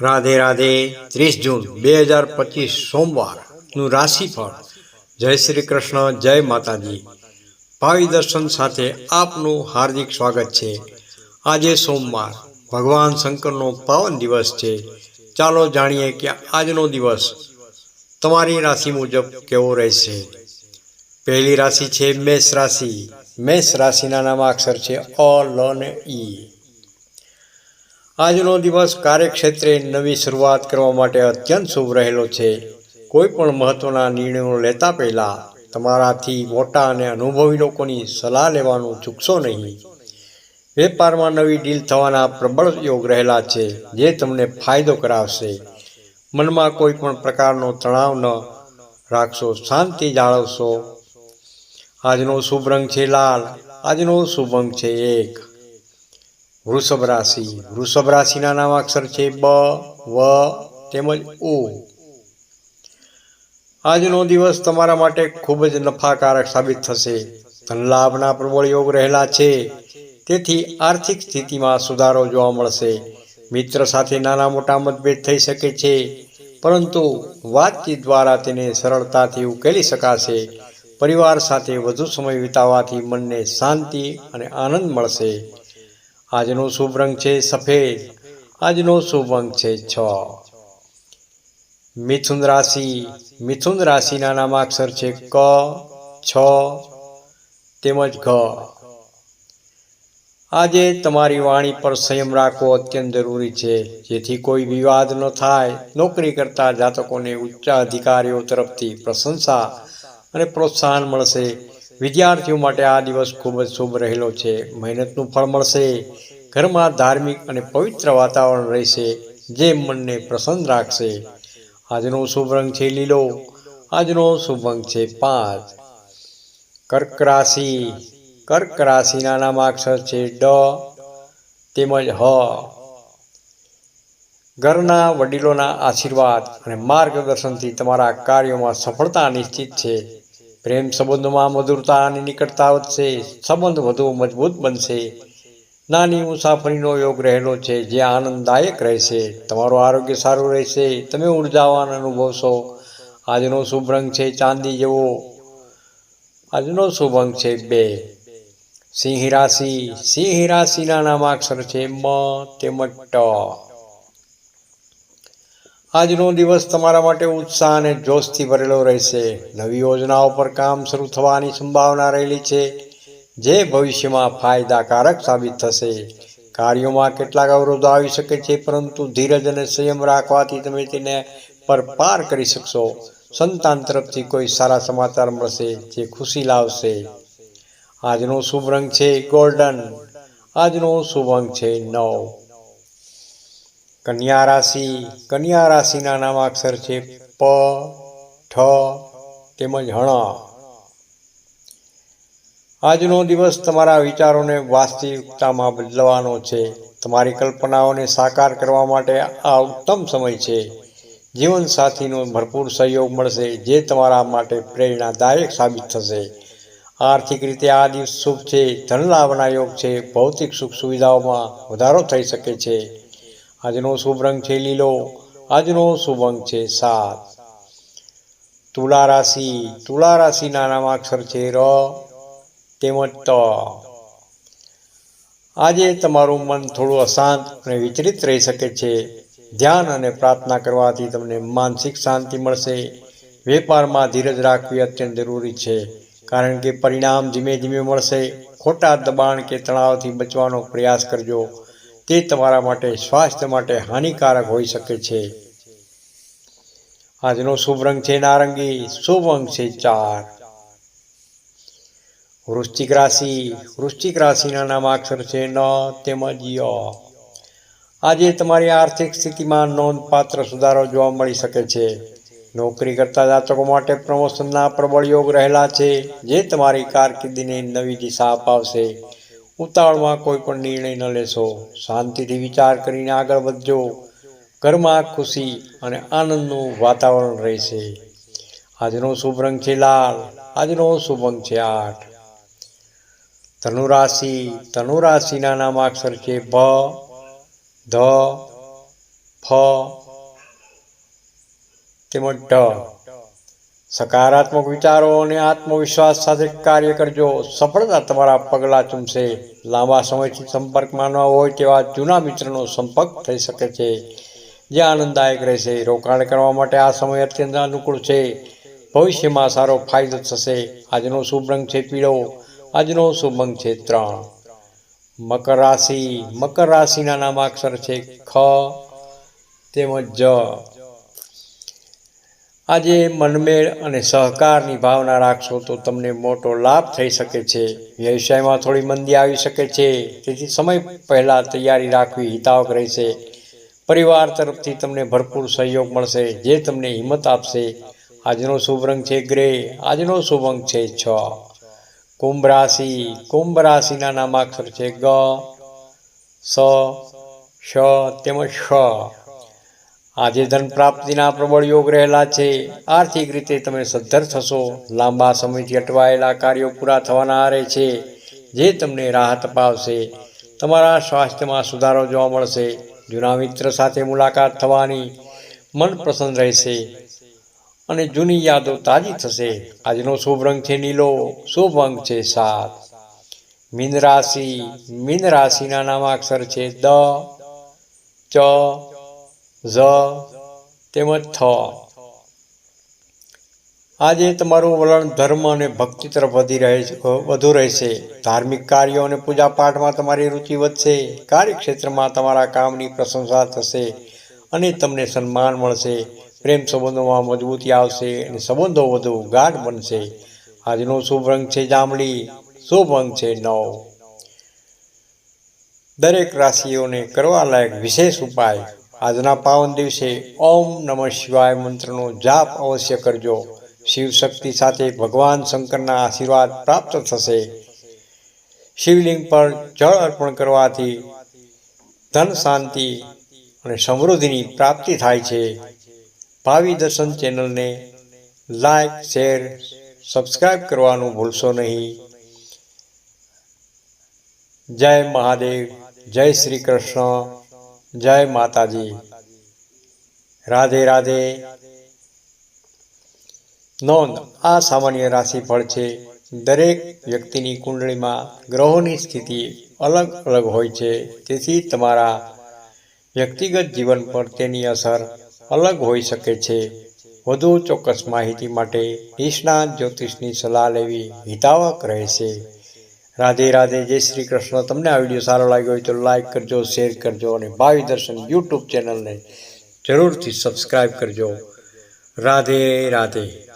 રાધે રાધે, ત્રીસ જૂન, બે હજાર પચીસ સોમવારનું રાશિફળ. જય શ્રી કૃષ્ણ, જય માતાજી. ભાવિ દર્શન સાથે આપનું હાર્દિક સ્વાગત છે. આજે સોમવાર, ભગવાન શંકરનો પાવન દિવસ છે. ચાલો જાણીએ કે આજનો દિવસ તમારી રાશિ મુજબ કેવો રહેશે? પહેલી રાશિ છે મેષ રાશિ. મેષ રાશિના નામાક્ષર છે અ, લ ને ઈ. આજનો દિવસ કાર્યક્ષેત્રે નવી શરૂઆત કરવા માટે અત્યંત શુભ રહેલો છે. કોઈ પણ મહત્વના નિર્ણયો લેતા પહેલા તમારાથી મોટા અને અનુભવી લોકોની સલાહ લેવાનું ચૂકશો નહીં. વેપારમાં નવી ડીલ થવાના પ્રબળ યોગ રહેલા છે, જે તમને ફાયદો કરાવશે. મનમાં કોઈ પણ પ્રકારનો તણાવ ન રાખશો, શાંતિ જાળવશો. આજનો શુભ રંગ છે લાલ, આજનો શુભ અંક છે એક. વૃષભ રાશિ વૃષભ રાશિના નામાક્ષર છે બ, વ, તેમજ ઉ. આજનો દિવસ તમારા માટે ખૂબ જ નફાકારક સાબિત થશે. ધનલાભના પ્રબળ યોગ રહેલા છે. તેથી આર્થિક સ્થિતિમાં સુધારો જોવા મળશે. મિત્ર સાથે નાના મોટા મતભેદ થઈ શકે છે. પરંતુ વાતચીત દ્વારા તેને સરળતાથી ઉકેલી શકાશે. પરિવાર સાથે વધુ સમય વિતાવવાથી મનને શાંતિ અને આનંદ મળશે. આજનો શુભ રંગ છે સફેદ. આજનો શુભ અંક છે છ. મિથુન રાશિ. મિથુન રાશિના નામાક્ષર છે ક, છ, તેમજ ઘ. આજે તમારી વાણી પર સંયમ રાખવો અત્યંત જરૂરી છે. જેથી કોઈ વિવાદ ન થાય. નોકરી કરતા જાતકોને ઉચ્ચ અધિકારીઓ તરફથી પ્રશંસા અને પ્રોત્સાહન મળશે. વિદ્યાર્થીઓ માટે આ દિવસ ખૂબ જ શુભ રહેલો છે. મહેનતનું ફળ મળશે. ઘરમાં ધાર્મિક અને પવિત્ર વાતાવરણ રહેશે, જે મનને પ્રસન્ન રાખશે. આજનો શુભ રંગ છે લીલો. આજનો શુભ અંક છે પાંચ. કર્ક રાશિ. કર્ક રાશિના નામાક્ષર છે ડ, તેમજ હ. ઘરના વડીલોના આશીર્વાદ અને માર્ગદર્શનથી તમારા કાર્યોમાં સફળતા નિશ્ચિત છે. પ્રેમ સંબંધોમાં મધુરતા અને નિકટતા વધશે સંબંધ વધુ મજબૂત બનશે. નાની મુસાફરીનો યોગ રહેલો છે, જે આનંદદાયક રહેશે. તમારું આરોગ્ય સારું રહેશે. તમે ઉર્જાવાન અનુભવશો. આજનો શુભ રંગ છે ચાંદી જેવો. આજનો શુભ અંક છે બે. સિંહ રાશિ. સિંહ રાશિના નામાક્ષર છે મ તેમજ ટ. આજનો દિવસ તમારા માટે ઉત્સાહ અને જોશથી ભરેલો રહેશે. નવી યોજનાઓ પર કામ શરૂ થવાની સંભાવના રહેલી છે, જે ભવિષ્યમાં ફાયદાકારક સાબિત થશે. કાર્યોમાં કેટલાક અવરોધો આવી શકે છે, પરંતુ ધીરજ અને સંયમ રાખવાથી તમે તેને પર પાર કરી શકશો. સંતાન તરફથી કોઈ સારા સમાચાર મળશે, જે ખુશી લાવશે. આજનો શુભ રંગ છે ગોલ્ડન. આજનો શુભ અંક છે નવ. કન્યા રાશિ, કન્યા રાશિના નામાક્ષર છે પ, ઠ તેમજ હણ. આજનો દિવસ તમારા વિચારોને વાસ્તવિકતામાં બદલવાનો છે. તમારી કલ્પનાઓને સાકાર કરવા માટે આ ઉત્તમ સમય છે. જીવનસાથીનો ભરપૂર સહયોગ મળશે, જે તમારા માટે પ્રેરણાદાયક સાબિત થશે. આર્થિક રીતે આ દિવસ શુભ છે, ધનલાભના યોગ છે, ભૌતિક સુખ સુવિધાઓમાં વધારો થઈ શકે છે. આજનો શુભ રંગ છે લીલો, આજનો શુભ અંક છે સાત. તુલા રાશિ, તુલા રાશિના નામાક્ષર છે ર, તેમજ ત. આજે તમારું મન થોડું અશાંત અને વિચલિત રહી શકે છે. ધ્યાન અને પ્રાર્થના કરવાથી તમને માનસિક શાંતિ મળશે. વેપારમાં ધીરજ રાખવી અત્યંત જરૂરી છે, કારણ કે પરિણામ ધીમે ધીમે મળશે. ખોટા દબાણ કે તણાવથી બચવાનો પ્રયાસ કરજો. તે તમારા માટે સ્વાસ્થ્ય માટે હાનિકારક હોઈ શકે છે. આજનો શુભ રંગ છે નારંગી. શુભ અંક છે ચાર. વૃશ્ચિક રાશિ. વૃશ્ચિક રાશિના નામાક્ષર છે ન, તેમજ ય. આજે તમારી આર્થિક સ્થિતિમાં નોંધપાત્ર સુધારો જોવા મળી શકે છે. નોકરી કરતા જાતકો માટે પ્રમોશનના પ્રબળ યોગ રહેલા છે, જે તમારી કારકિર્દીને નવી દિશા અપાવશે. ઉતાવળમાં કોઈ પણ નિર્ણય ન લેશો. શાંતિથી વિચાર કરીને આગળ વધજો. ઘરમાં ખુશી અને આનંદનું વાતાવરણ રહેશે. આજનો શુભ રંગ છે લાલ. આજનો શુભ અંક છે આઠ. ધનુરાશિ. ધનુરાશિના નામાક્ષર છે ભ, ધ, ફ, તેમજ ઢ. સકારાત્મક વિચારો અને આત્મવિશ્વાસ સાથે કાર્ય કરજો. સફળતા તમારા પગલાં ચૂમશે. લાંબા સમયથી સંપર્કમાં ન હોય તેવા જૂના મિત્રનો સંપર્ક થઈ શકે છે. જે આનંદદાયક રહેશે. રોકાણ કરવા માટે આ સમય અત્યંત અનુકૂળ છે. ભવિષ્યમાં સારો ફાયદો થશે. આજનો શુભ રંગ છે પીળો. આજનો શુભ રંગ છે ત્રણ. મકર રાશિ. મકર રાશિના નામાક્ષર છે ખ તેમજ જ. આજે મનમેળ અને સહકારની ભાવના રાખશો તો તમને મોટો લાભ થઈ શકે છે. વ્યવસાયમાં થોડી મંદી આવી શકે છે. તેથી સમય પહેલાં તૈયારી રાખવી હિતાવક રહેશે. પરિવાર તરફથી તમને ભરપૂર સહયોગ મળશે, જે તમને હિંમત આપશે. આજનો શુભ રંગ છે ગ્રે, આજનો શુભ અંક છે છ. કુંભ રાશિ, કુંભ રાશિના નામાક્ષર છે ગ, સ, શ, તેમજ શ આજે ધન પ્રાપ્તિના પ્રબળ યોગ રહેલા છે. આર્થિક રીતે તમે સદ્ધર થશો. લાંબા સમયથી અટવાયેલા કાર્યો પૂરા થવાના આરે છે. જે તમને રાહત અપાવશે. તમારા સ્વાસ્થ્યમાં સુધારો જોવા મળશે. જૂના મિત્ર સાથે મુલાકાત થવાની મન પ્રસન્ન રહેશે. અને જૂની યાદો તાજી થશે. આજનો શુભ રંગ છે નીલો. શુભ અંક છે સાત. મીન રાશિ. મીન રાશિના નામાક્ષર છે દ, ચ ઝ તેમજ થ આજે તમારું વલણ ધર્મ અને ભક્તિ તરફ વધી રહે વધુ રહેશે. ધાર્મિક કાર્યો અને પૂજાપાઠમાં તમારી રુચિ વધશે. કાર્યક્ષેત્રમાં તમારા કામની પ્રશંસા થશે અને તમને સન્માન મળશે. પ્રેમ સંબંધોમાં મજબૂતી આવશે અને સંબંધો વધુ ગાઢ બનશે. આજનો શુભ રંગ છે જાંબલી. શુભ અંગ છે નવ. દરેક રાશિઓને કરવા લાયક વિશેષ ઉપાય આજના પાવન દિવસે ઓમ નમઃ શિવાય મંત્રનો જાપ અવશ્ય કરજો. શિવ શક્તિ સાથે ભગવાન શંકરના આશીર્વાદ પ્રાપ્ત થશે. શિવલિંગ પર જળ અર્પણ કરવાથી ધન શાંતિ અને સમૃદ્ધિની પ્રાપ્તિ થાય છે. ભાવિ દર્શન ચેનલને લાઈક, શેર સબસ્ક્રાઈબ કરવાનું ભૂલશો નહીં. જય મહાદેવ, જય શ્રી કૃષ્ણ. જય માતાજી. રાધે રાધે. નોંધ, આ સામાન્ય રાશિફળ છે. દરેક વ્યક્તિની કુંડળીમાં ગ્રહોની સ્થિતિ અલગ અલગ હોય છે. તેથી તમારા વ્યક્તિગત જીવન પર તેની અસર અલગ હોઈ શકે છે. વધુ ચોક્કસ માહિતી માટે નિષ્ણાત જ્યોતિષની સલાહ લેવી હિતાવક રહેશે. રાધે રાધે, જય શ્રી કૃષ્ણ. તમને આ વીડિયો સારો લાગ્યો હોય તો લાઈક કરજો શેર કરજો અને ભાવિ દર્શન યુટ્યુબ ચેનલને જરૂરથી સબસ્ક્રાઈબ કરજો. રાધે રાધે.